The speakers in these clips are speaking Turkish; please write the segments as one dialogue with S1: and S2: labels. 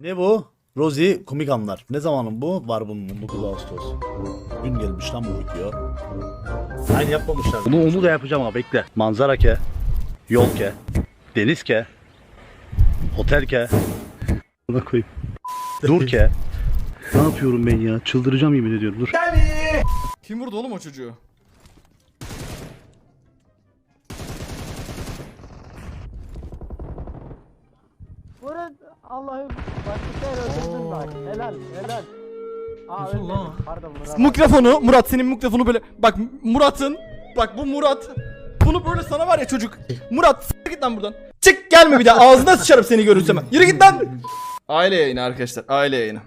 S1: Ne bu? Rosie komik anlar. Ne zamanın bu? Var bunun 19 Ağustos. Gün gelmiş lan bu video. Aynı yapmamışlar. Bunu onu da yapacağım ama bekle. Manzara ke. Yol ke. Deniz ke. Otel ke. Buna koyayım. Dur ke. Ne yapıyorum ben ya? Çıldıracağım yemin ediyorum. Dur.
S2: Kim vurdu oğlum o çocuğu?
S3: Burası Allah'ım başlıklar öldürdün bak. Helal helal. Aa
S2: Nasıl lan?
S3: Pardon Murat.
S2: Mikrofonu Murat senin mikrofonu böyle bak Murat'ın bak bu Murat bunu böyle sana var ya çocuk Murat s- git lan buradan çık gelme bir daha ağzına sıçarım seni görürsem yürü git lan Aile yayını arkadaşlar aile yayını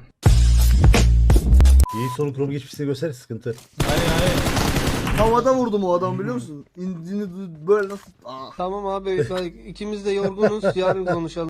S1: İyi sonu kromu geçmişini göster sıkıntı.
S4: Havada vurdum o adam biliyor musun? İndiğini du- böyle nasıl... Aa.
S5: Tamam abi ben- ikimiz de yorgunuz yarın konuşalım.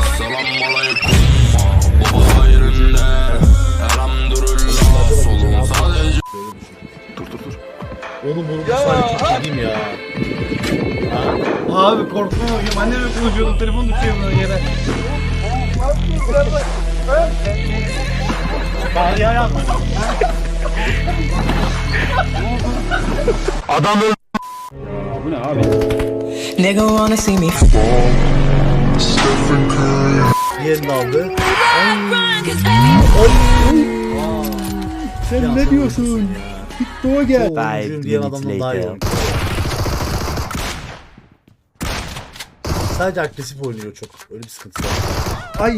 S1: Oğlum bunu bu saniye çok ya.
S4: Abi korkma bakayım. Annemle konuşuyordum. Telefon düşüyor böyle yere.
S1: Ya ya. Adam öldü. Bu ne abi?
S6: Nigga wanna see me
S1: Diğerini aldı. Sen ne diyorsun? Doğa gel. Oyuncuyum diyen adamdan daha iyi oynuyor. Sadece agresif oynuyor çok. Öyle bir sıkıntı var.
S7: Ay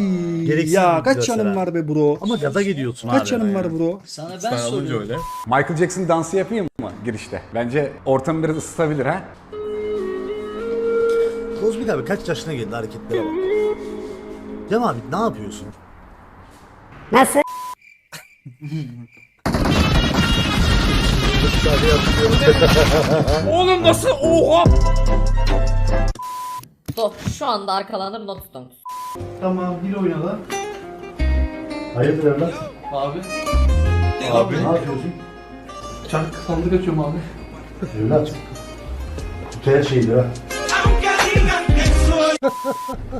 S1: Gereksiz
S7: ya
S1: bir
S7: kaç
S1: mesela.
S7: canım var be bro?
S1: Ama gaza gidiyorsun
S7: Kaç
S1: abi.
S7: canım var bro?
S6: Sana ben soruyorum.
S8: Michael Jackson dansı yapayım mı girişte? Bence ortamı biraz ısıtabilir ha?
S1: Kozmik abi kaç yaşına geldi hareketlere bak. Cem abi ne yapıyorsun?
S3: Nasıl?
S2: Oğlum nasıl oha
S9: Dur şu anda arkalandım not tutum.
S7: Tamam bir oynadı.
S1: Hayırdır evlat?
S5: Abi
S1: Abi ne yapıyorsun?
S5: çark sandık açıyorum abi.
S1: Evlat. Kutu her şeydi ha.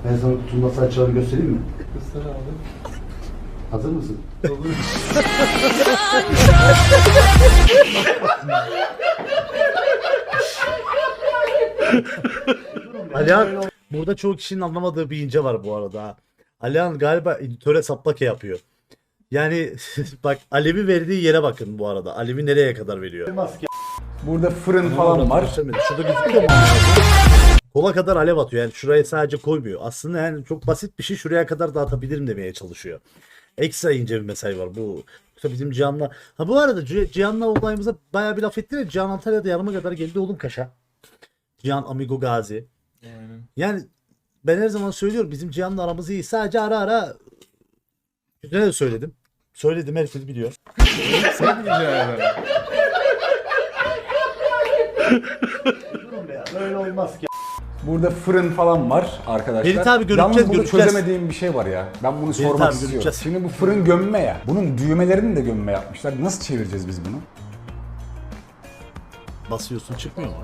S1: ben sana kutunun nasıl açıldığını göstereyim mi?
S5: Göster abi.
S1: Hazır mısın? Alihan burada çoğu kişinin anlamadığı bir ince var bu arada. ha. Alihan galiba editöre saplake yapıyor. Yani bak Alev'i verdiği yere bakın bu arada. Alev'i nereye kadar veriyor?
S8: Burada fırın falan var.
S1: Göstermedim. Şurada gözüküyor mu? Kola kadar alev atıyor. Yani şuraya sadece koymuyor. Aslında yani çok basit bir şey şuraya kadar dağıtabilirim demeye çalışıyor. Ekstra ince bir mesaj var. Bu yoksa bizim Cihan'la... Ha bu arada Ci- Cihan'la olayımıza bayağı bir laf ettiler. Cihan Antalya'da yanıma kadar geldi oğlum Kaş'a. Cihan Amigo Gazi. Yani ben her zaman söylüyorum bizim Cihan'la aramız iyi. Sadece ara ara güzel de söyledim. Söyledim herkes biliyor. Böyle olmaz ki.
S8: Burada fırın falan var arkadaşlar.
S1: Ferit abi göreceğiz,
S8: Yalnız burada
S1: göreceğiz.
S8: çözemediğim bir şey var ya. Ben bunu
S1: Ferit
S8: sormak
S1: abi
S8: istiyorum. Şimdi bu fırın gömme ya. Bunun düğmelerini de gömme yapmışlar. Nasıl çevireceğiz biz bunu?
S1: Basıyorsun çıkmıyor mu?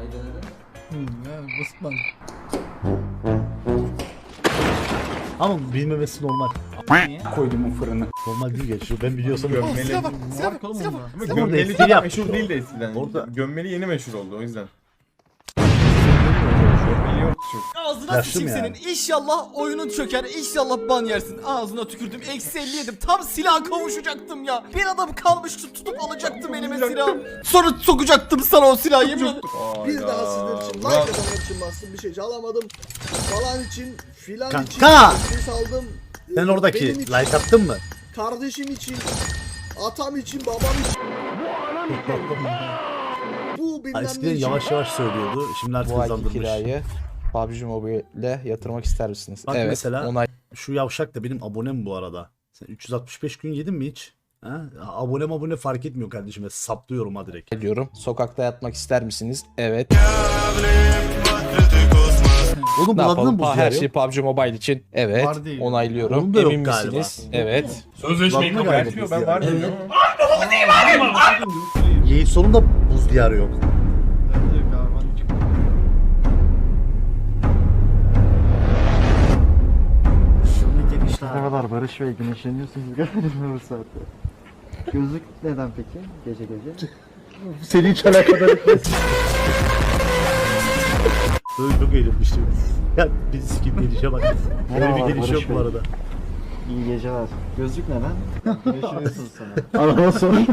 S1: Ama bilmemesi normal.
S8: Koydum bu fırını.
S1: Normal değil geçiyor. Ben biliyorsam gömmeli.
S2: Silah bak silah bak silah bak
S1: Orada
S10: Gömmeli meşhur değil de eskiden.
S1: Orada-
S10: Gömmeli yeni meşhur oldu o yüzden. Çok.
S2: Ağzına
S1: Yaşlı
S2: sıçayım
S1: mı
S2: senin.
S1: yani?
S2: İnşallah oyunun çöker. İnşallah ban yersin. Ağzına tükürdüm. Eksi 50 yedim. Tam silah kavuşacaktım ya. Bir adam kalmıştı tutup alacaktım elime silahı. Sonra sokacaktım sana o silahı yemin ederim.
S4: Bir daha sizler için like
S10: Murat,
S4: adamlar için bastım. Bir şey çalamadım. Falan için, filan için.
S1: Kanka!
S4: Ses aldım.
S1: Sen oradaki
S4: Benim için,
S1: like attın mı?
S4: Kardeşim için. Atam için, babam için. Bu bilmem ne
S1: Eskiden
S4: için.
S1: yavaş yavaş söylüyordu. Şimdi artık
S5: Bu ayki
S1: hızlandırmış.
S5: kirayı PUBG Mobile'le yatırmak ister misiniz?
S1: Bak
S5: evet.
S1: mesela
S5: onay-
S1: şu yavşak da benim abonem bu arada. Sen 365 gün yedin mi hiç? Ha? Abone abone fark etmiyor kardeşim. Ben saplıyorum ha direkt.
S11: Diyorum. Sokakta yatmak ister misiniz? Evet.
S1: Oğlum
S11: Ne yapalım? Pa- her şey PUBG Mobile için. Evet. Onaylıyorum.
S1: Onun da yok
S11: Emin
S1: galiba.
S11: misiniz? Evet.
S10: Sözleşmeyi kabul etmiyor. Ben var ama.
S1: Yiğit sonunda buz diyarı yok.
S7: Ne Barış Bey güneşleniyorsunuz mi bu saatte? Gözlük neden peki gece gece? Seni hiç alakadar etmez.
S1: Böyle çok eğlenmiştim. Ya biz sikim gelişe bak. Böyle bir geliş yok bu arada.
S7: İyi geceler. Gözlük neden? Güneşleniyorsunuz sana. Araba sorun.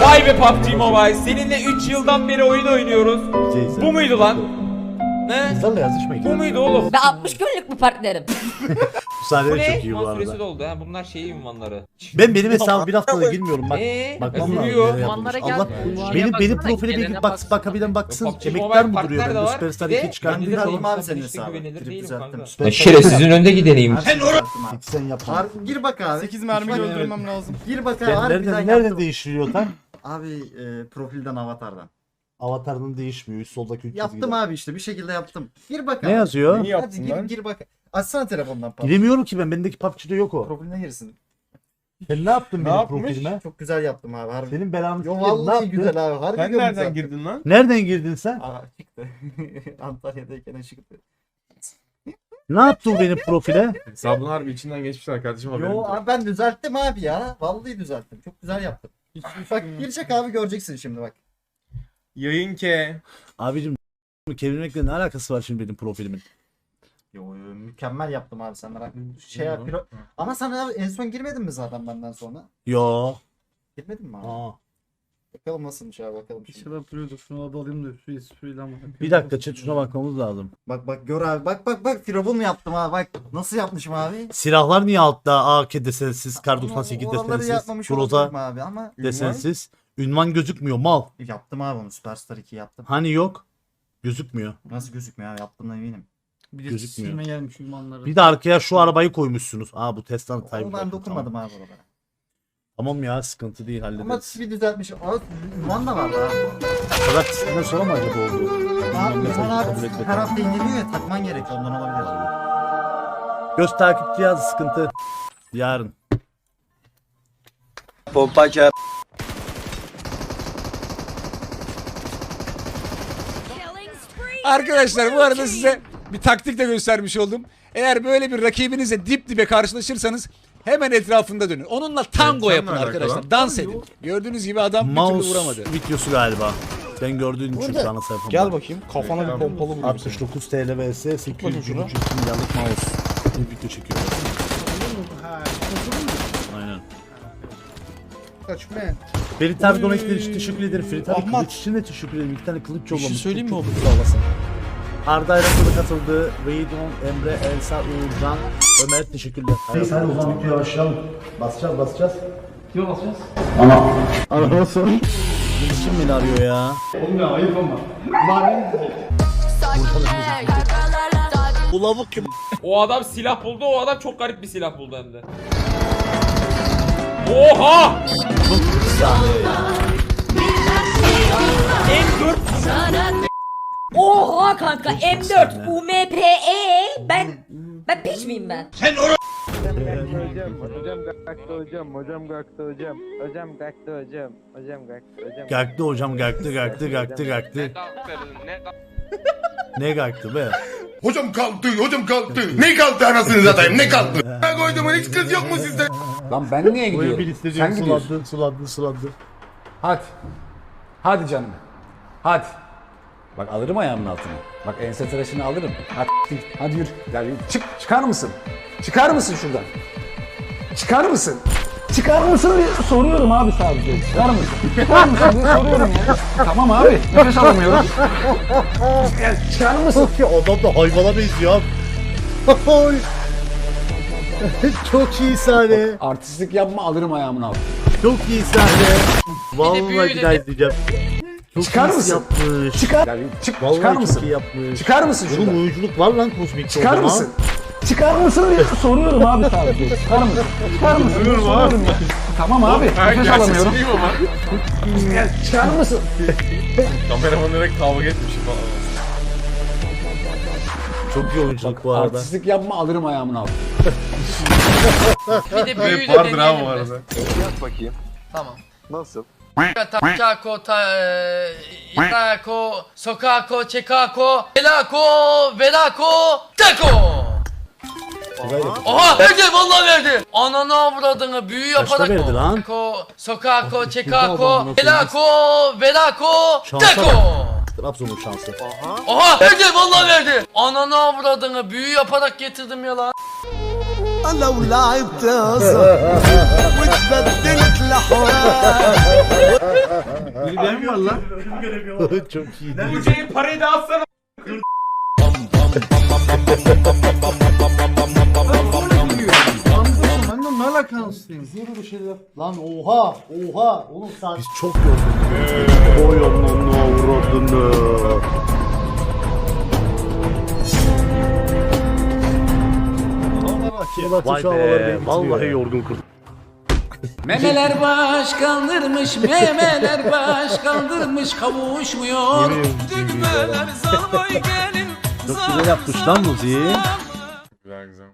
S11: Vay be PUBG Mobile. Seninle 3 yıldan beri oyun oynuyoruz. Bu muydu lan? Ne?
S1: Kızlarla yazışmayın.
S11: Bu muydu oğlum?
S9: Ben 60 günlük bu partnerim.
S1: Bu de
S11: ne?
S1: çok iyi bu
S11: Man süresi
S1: arada.
S11: doldu ha. Bunlar şey ünvanları.
S1: Ben benim hesabım bir haftada girmiyorum bak.
S11: Eee?
S1: Bakmam lazım.
S11: Üzülüyor.
S1: nereye yapılmış.
S9: Manlara
S1: Allah benim benim
S9: bak,
S1: profile bir
S9: gelene
S1: gidip bak
S9: baksın.
S1: bakabilen baksın.
S11: PUBG
S1: Emekler
S11: Mobile
S1: mi duruyor
S11: partner de
S1: bende?
S11: var.
S1: Süperstar
S11: Bir de
S1: 2 çıkardım.
S11: kendileri
S1: Tamam.
S11: alayım
S4: abi senin
S11: işte
S4: hesabı.
S11: güvenilir
S4: Trip
S11: değilim
S4: düzelttim.
S11: kanka. Şerefsizin önde gideneyim.
S1: Hiç sen yapma.
S4: Harbi gir bak abi.
S2: 8 mermiyle öldürmem lazım.
S4: Gir bak abi. Harbiden
S1: nereden,
S4: yaptım.
S1: nereden tam?
S4: Abi e, profilden avatardan.
S1: Avatarın değişmiyor. Üst soldaki üç
S4: Yaptım
S1: çizgide.
S4: abi işte bir şekilde yaptım. Gir bak abi.
S1: Ne yazıyor?
S10: Neyi
S4: Hadi
S10: yaptın
S4: gir,
S10: lan?
S4: gir bak. Açsana telefondan pop.
S1: Giremiyorum ki ben. Bendeki PUBG'de yok o.
S4: Profiline girsin.
S1: Sen ne yaptın
S10: Ne
S1: benim
S10: yapmış?
S1: profilime?
S4: Çok güzel yaptım abi harbi.
S1: Senin belanı
S4: Yo
S1: sikeyim. Ne
S4: vallahi
S1: yaptın?
S4: güzel abi. Harbi
S10: Sen
S4: diyorum
S10: nereden girdin lan?
S1: Nereden girdin sen?
S4: Aa çıktı. Antalya'dayken çıktı.
S1: Ne yaptı o benim profile?
S10: Hesabın harbi içinden geçmişler kardeşim haberin
S4: Yo
S10: yok.
S4: abi ben düzelttim abi ya. Vallahi düzelttim. Çok güzel yaptım. Bak girecek abi göreceksin şimdi bak.
S10: Yayın ke.
S1: Abicim kevirmekle ne alakası var şimdi benim profilimin?
S4: Yo, yo, mükemmel yaptım abi sen merak Şey yap, piro- Ama sen abi en son girmedin mi zaten benden sonra?
S1: Yo.
S4: Girmedin mi abi?
S1: Aa.
S4: Bakalım nasılmış abi bakalım şimdi.
S7: İnşallah yapıyorduk. Şunu da alayım da şu espriyle ama.
S1: Bir dakika chat şuna bakmamız lazım.
S4: Bak bak gör abi. Bak bak bak firavun mu yaptım abi bak. Nasıl yapmışım abi?
S1: Silahlar niye altta? AK desensiz, kar 98
S4: Oraları
S1: desensiz,
S4: yapmamış
S1: Groza
S4: abi ama
S1: desensiz. Ünvan gözükmüyor mal.
S4: Yaptım abi onu Superstar 2 yaptım.
S1: Hani yok? Gözükmüyor.
S4: Nasıl gözükmüyor abi yaptığımdan eminim.
S7: Bir de
S1: Gözükmüyor.
S7: silme gelmiş ünvanları.
S1: Bir de arkaya şu arabayı koymuşsunuz. Aa bu Tesla'nın
S4: Onu ben dokunmadım abi orada.
S1: Tamam. ya sıkıntı değil
S4: Ama
S1: hallederiz.
S4: bir düzeltmiş. Ünvan da vardı abi.
S1: Kısmından sonra mı acaba oldu?
S4: Abi
S1: Bilmem ne
S4: ünvan
S1: kabul
S4: abi
S1: etmedi.
S4: her hafta ya takman gerekiyor ondan olabilir.
S1: Göz takip cihazı sıkıntı. Yarın.
S8: Arkadaşlar bu arada size bir taktik de göstermiş oldum. Eğer böyle bir rakibinizle dip dibe karşılaşırsanız hemen etrafında dönün. Onunla tango
S10: Evet,
S8: yapın
S10: seninle alakalı.
S8: arkadaşlar. Dans edin. Gördüğünüz gibi adam bir türlü
S1: Mouse
S8: vuramadı.
S1: videosu galiba. Ben gördüğüm için şu ana sayfamda.
S11: Gel bakayım. Kafana bir pompalı vurayım.
S1: 69 TL vs 800
S11: bakayım şuna.
S1: milyarlık mouse. Bir video çekiyor. Aynen.
S7: Kaç be.
S1: Ferit abi donetler için teşekkür ederim. Ferit abi
S2: Ahmet.
S1: kılıç için de teşekkür ederim. İki tane kılıç yollamış.
S11: şey söyleyeyim mi
S1: çok Sağ olasın. Arda Ayraklı'da katıldı. Veydon, Emre, Elsa, Uğurcan, Ömer teşekkürler. Neyse hadi o zaman videoya başlayalım. Basacağız basacağız.
S7: Kime basacağız?
S1: Ana.
S7: Araba sorun.
S1: Kim beni arıyor ya?
S7: Oğlum ya ayıp ama.
S1: Bu lavuk kim?
S11: O adam silah buldu. O adam çok garip bir silah buldu hem de. Oha!
S9: Oha kanka M4 UMPE ben ben piç miyim ben?
S1: Gaktı hocam gaktı gaktı gaktı gaktı. Ne gaktı be?
S10: Hocam kalktı, hocam kalktı. Ne kalktı anasını satayım, ne kalktı? Ben koyduğumun hiç kız yok mu sizde?
S8: Lan ben niye gidiyorum? Sen gidiyorsun.
S1: sulandı sulandı sulandı.
S8: Hadi. Hadi canım. Hadi. Bak alırım ayağımın altına. Bak ense tıraşını alırım. Hadi, hadi yürü. Ya yürü. Çık, çıkar mısın? Çıkar mısın şuradan? Çıkar mısın? Çıkar mısın diye soruyorum abi sadece. Çıkar mısın? Çıkar mısın diye soruyorum ya. Tamam abi. Nefes alamıyorum. Ya çıkar mısın?
S1: İyi adam da hayvana benziyor abi. Çok iyi sahne.
S8: Artistlik yapma alırım ayağımın altına.
S1: Çok iyi sahne. Vallahi bir daha izleyeceğim. Çok
S8: Çıkar mısın?
S1: yapmış.
S8: Çıkar. Ya yürü. Çık,
S1: Vallahi
S8: çıkar
S1: çok
S8: mısın?
S1: iyi yapmış.
S8: Çıkar mısın
S1: Bunun
S8: şuradan?
S1: oyunculuk var lan kozmikte o
S8: Çıkar mısın? Çıkar mısın diye soruyorum abi sadece. Çıkar mısın? Çıkar mısın? Soruyorum abi. Ya. Tamam abi. Nefes alamıyorum. Ya, Çıkar mısın?
S6: Kameraman direkt kavga etmişim falan.
S1: Çok iyi oyunculuk bu arada.
S8: Artistlik yapma alırım ayağımın altına.
S11: Bir de büyüğü de
S6: Vardır abi bu
S11: deneyelim be.
S6: arada.
S11: Tamam.
S7: Nasıl?
S11: Taçako, ta, e, itako, sokako, çekako, elako, velako, tako. Oha verdi vallahi verdi. Ananı avradını büyü
S1: Kaçta
S11: yaparak
S1: verdi lan?
S11: Tako, sokako, çekako,
S1: nasıl
S11: elako, velako, tako.
S1: Trabzon'un şansı.
S11: Oha verdi vallahi verdi. Ananı avradını büyü yaparak getirdim ya lan.
S1: Çok iyi.
S7: Benden ne alakansın? Lan oha oha oğlum sen
S1: Biz çok yorulduk. Oy aman avradını. Vay be, vallahi yorgun kurt.
S8: Memeler baş kaldırmış, memeler baş kaldırmış kavuşmuyor.
S1: Çok güzel yapmış lan müziği.
S6: Güzel güzel.